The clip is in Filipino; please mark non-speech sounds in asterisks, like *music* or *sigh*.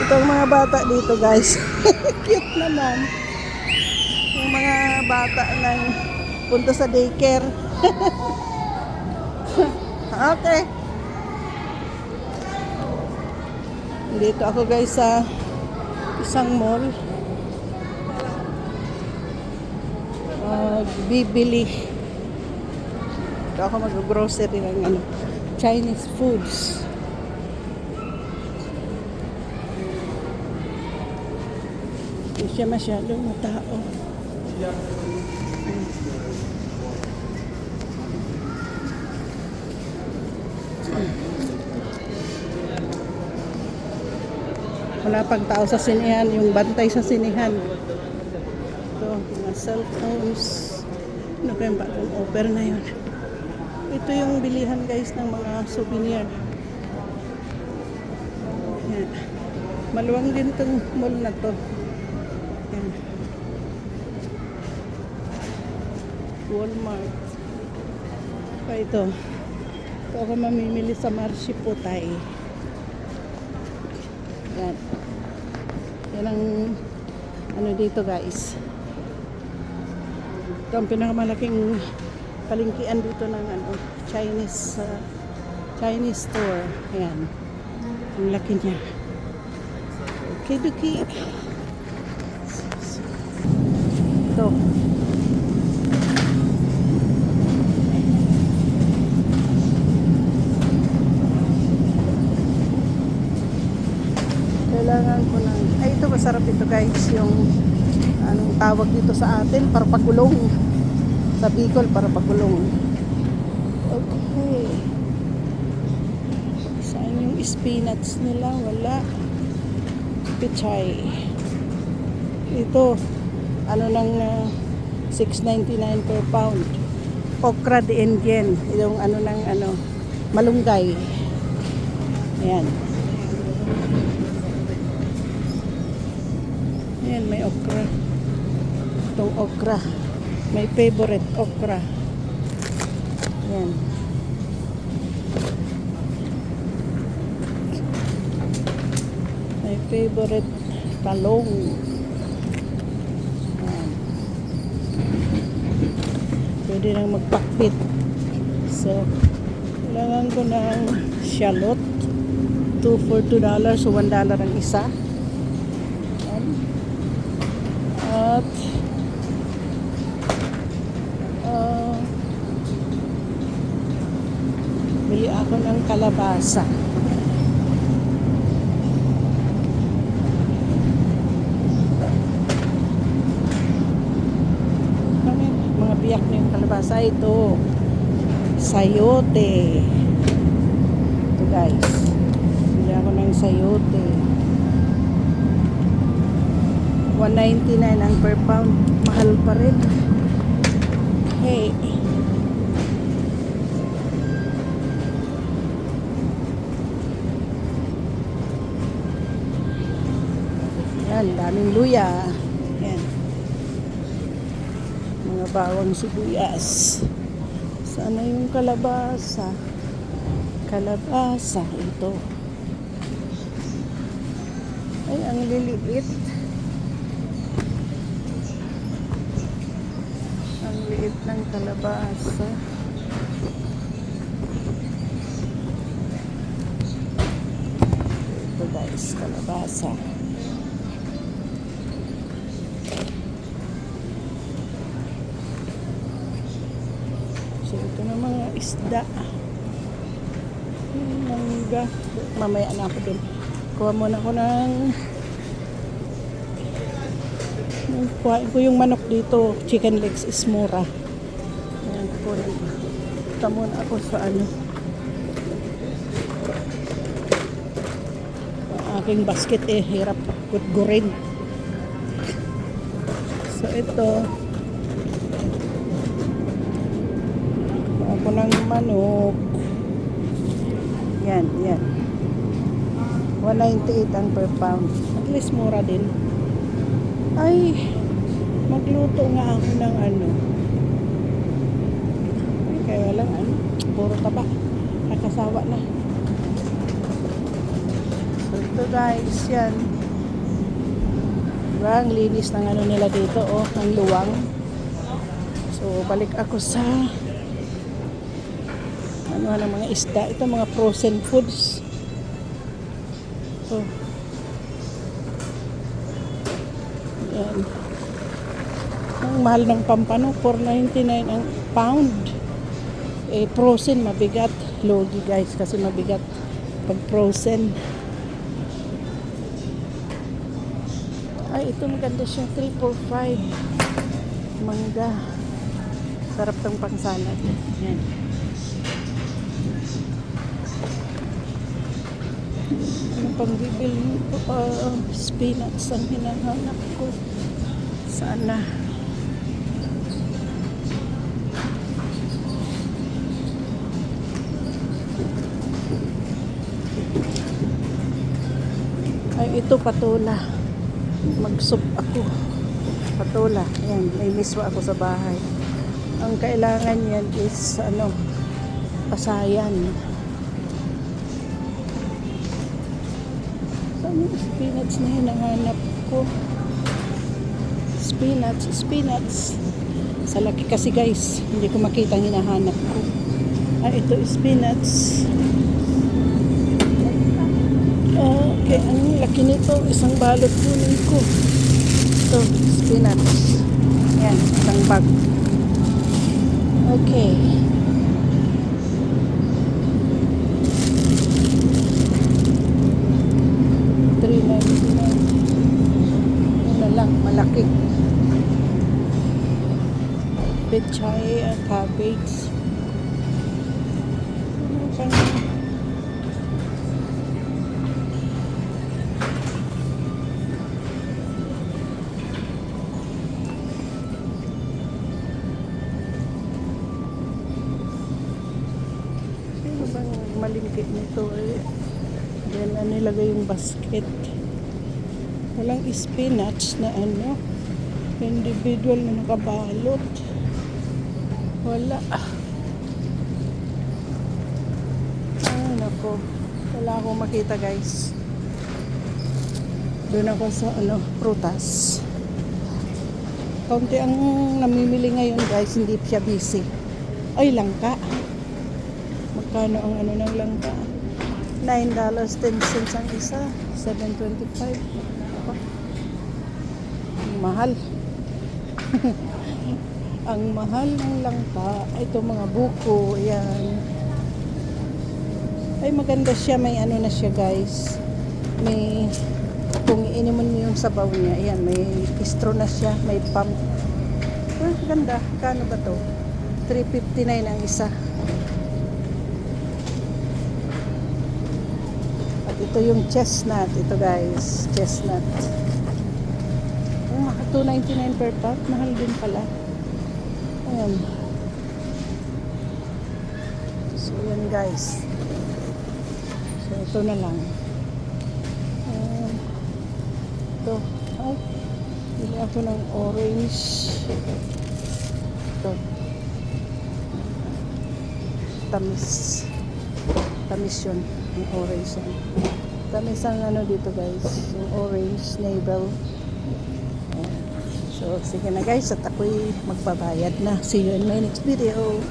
Itong mga bata dito guys. *laughs* Cute naman. Yung mga bata ng punta sa daycare. *laughs* okay. Dito ako guys sa isang mall. Uh, bibili. Dito ako mag-grocery ng ano, Chinese foods. Siya masyadong matao. Wala pang tao sa sinihan, yung bantay sa sinihan. Ito, mga cellphones. Ano kayong bagong offer na yun? Ito yung bilihan guys ng mga souvenir. Yan. Maluwang din itong mall na to. Yan. Walmart. Pa ito. Ito ako mamimili sa Marshi Putay. Yan. Yan ang ano dito guys. Ito ang pinakamalaking palingkian dito ng ano, Chinese uh, Chinese store. Ayan. Ang laki niya. Okay, duki. Ito. Kailangan ko ng... Ay, ito masarap ito guys. Yung anong tawag dito sa atin, para pagulong. Sa Bicol, para pagulong. Okay. Saan yung spinach nila? Wala. Pichay. Ito, ano nang uh, 6.99 per pound. Okra de Indian. Yung ano nang ano, malunggay. Ayan. Ayan, may okra. Itong okra. May favorite okra. Ayan. My favorite talong. Ayan. Pwede nang magpakpit. So, kailangan ko ng shallot. 2 for 2 dollars. So, 1 dollar ang isa. Ayan. At ah, bili ako ng kalabasa. Ano? Mga biyak na yung kalabasa. Ito. Sayote. Ito guys. Bili ako ng sayote. 199 ang per pound. Mahal pa rin. Hey. Yan, daming luya. Yan. Mga bawang sibuyas. Sana yung kalabasa. Kalabasa. Ito. Ay, ang liliit. Ang liit ng kalabasa. Ito guys, kalabasa. So ito na mga isda. Yung Mangga. Mamaya na ako dun. Kuha muna ako ng kuhain ko yung manok dito. Chicken legs is mura. Ayan, ko. Punta muna ako sa ano. Aking basket eh, hirap gutgurin. So ito, kuha ko ng manok. Yan, yan. 198 ang per pound. At least mura din. Ay, magluto nga ako ng ano. Ay, kaya lang ano, puro taba. Nakasawa na. So, Ito guys, yan. Diba, ang linis ng ano nila dito, oh, ang luwang. So, balik ako sa ano ng mga isda. Ito mga frozen foods. Ito. Yan. Ang mahal ng pampano, 4.99 ang pound. Eh, frozen, mabigat. Logi guys, kasi mabigat pag frozen. Ay, ito maganda siya. 345. Mangga. Sarap ng pangsalad. Yan. Ano pang bibili ko? Uh, spinach ang hinahanap ko. Sana. Ay, ito patola. Mag-soup ako. Patola. Yan, may miswa ako sa bahay. Ang kailangan yan is, ano, pasayan. Saan yung spinach na hinahanap ko? Spinach, spinach. Sa laki kasi guys, hindi ko makita ang hinahanap ko. Ah, ito spinach. Okay, ang laki nito. Isang balot kunin ko. Ito, spinach. Yan, isang bag. Okay. Pechay at cabbage. Pang Sino bang malingkit nito eh? Yan ang nilagay yung basket. Walang spinach na ano. Individual na nakabalot. Wala. Ay, nako. Wala akong makita guys. Doon ako sa ano, prutas. Kaunti ang namimili ngayon guys, hindi siya busy. Ay, langka. Magkano ang ano ng langka? $9.10 ang isa. $7.25. Ako. Ang mahal. *laughs* ang mahal ng langka. Ito mga buko. Ayan. Ay maganda siya. May ano na siya guys. May kung iiniman mo yung sabaw niya. Ayan. May istro na siya. May pump. Ah, ganda. Kano ba to? 359 ang isa. At ito yung chestnut. Ito guys, chestnut. Ah, 2.99 per pack. Mahal din pala. Ayan. So, yan guys. So, ito na lang. Ayan. Ito. Ay, bili ako ng orange. Ito. Tamis. Tamis yun. Yung orange yan. Tamis ang ano dito guys. Yung orange navel. So, sige na guys. At ako'y magbabayad na. See you in my next video.